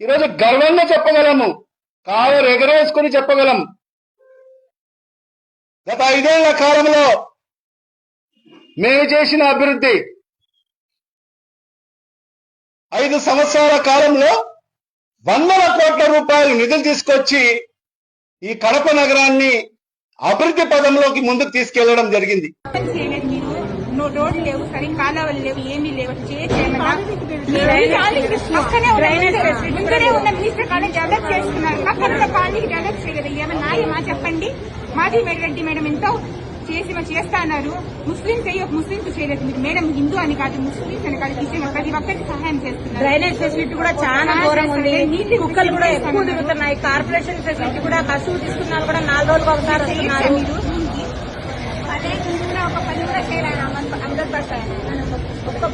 ఈరోజు గర్వంగా చెప్పగలము కాలు ఎగరేసుకుని చెప్పగలం గత ఐదేళ్ళ కాలంలో మేము చేసిన అభివృద్ధి ఐదు సంవత్సరాల కాలంలో వందల కోట్ల రూపాయలు నిధులు తీసుకొచ్చి ఈ కడప నగరాన్ని అభివృద్ధి పదంలోకి ముందుకు తీసుకెళ్ళడం జరిగింది పని చేయలేదు మీరు నో రోడ్లు లేవు సరే కాలువలు లేవు ఏమీ లేవు. ముందరే ఉన్న మినిస్టర్ డెవలప్ చేస్తున్నారు. పక్కన కాలనీకి డెవలప్ చేయలేదు. ఏమన్నా న్యాయమా చెప్పండి? మాజీ రెడ్డి మేడం ఎంతో చేసి మా చేస్తా అన్నారు. ముస్లింస్ అయ్యి ఒక ముస్లింస్ చేయలేదు. మీరు మేడం హిందూ అని కాదు ముస్లింస్ అని కాదు ప్రతి ఒక్కరికి సహాయం చేస్తున్నారు. డ్రైనేజ్ ఫెసిలిటీ కూడా చాలా ఘోరంగా ఉంది. కుక్కలు కూడా ఎక్కువ తిరుగుతున్నాయి. కార్పొరేషన్ ఫెసిలిటీ కూడా కసువు తీసుకున్నారు కూడా నాలుగు రోజులకు ఒకసారి వస్తున్నారు.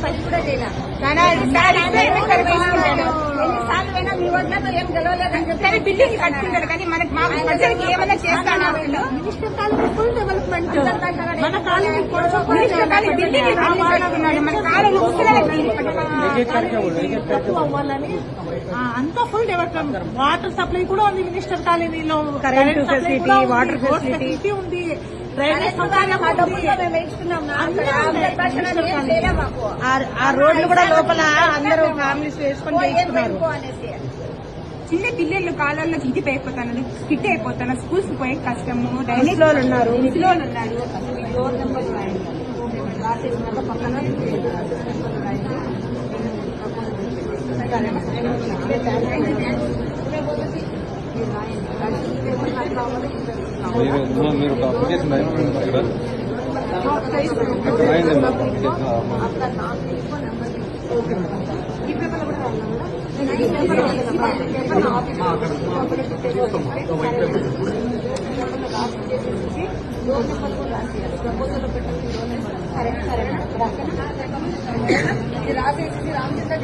పని కూడా చేయాలి సరే బిల్డింగ్ కట్టుకుంటారు కానీ మనకి మా ప్రజలకి ఏమైనా చేస్తానా వీళ్ళు? ఫుల్ డెవలప్మెంట్ మన కాలనీ మినిస్టర్ కాలేజ్ బిల్డింగ్ కట్టుకున్నాడు మన కాలంలో ముసలి తక్కువ అవ్వాలని ఆ, అంతా ఫుల్ డెవలప్మెంట్ వాటర్ సప్లై కూడా ఉంది మినిస్టర్ కాలనీలో. Current supply facility, కూడా ఉంది, ఆ- రోడ్లు కూడా లోపల అందరూ ఫ్యామిలీస్ వేసుకొని చేస్తున్నారు చిన్న పిల్లలు కాలంలో ఇది అయిపోతాను ఫిట్ అయిపోతాను స్కూల్స్ పోయే కష్టము ముసలోళ్ళు ఉన్నారు. ఉన్నారు. పక్కన మీరు మీరు- మీరు ఒక అప్లికేషన్ రాయండి ఇక్కడ ఇక్కడ రాయండి మీరు అప్లికేషన్ ఇది రాసేసి రామచంద్ర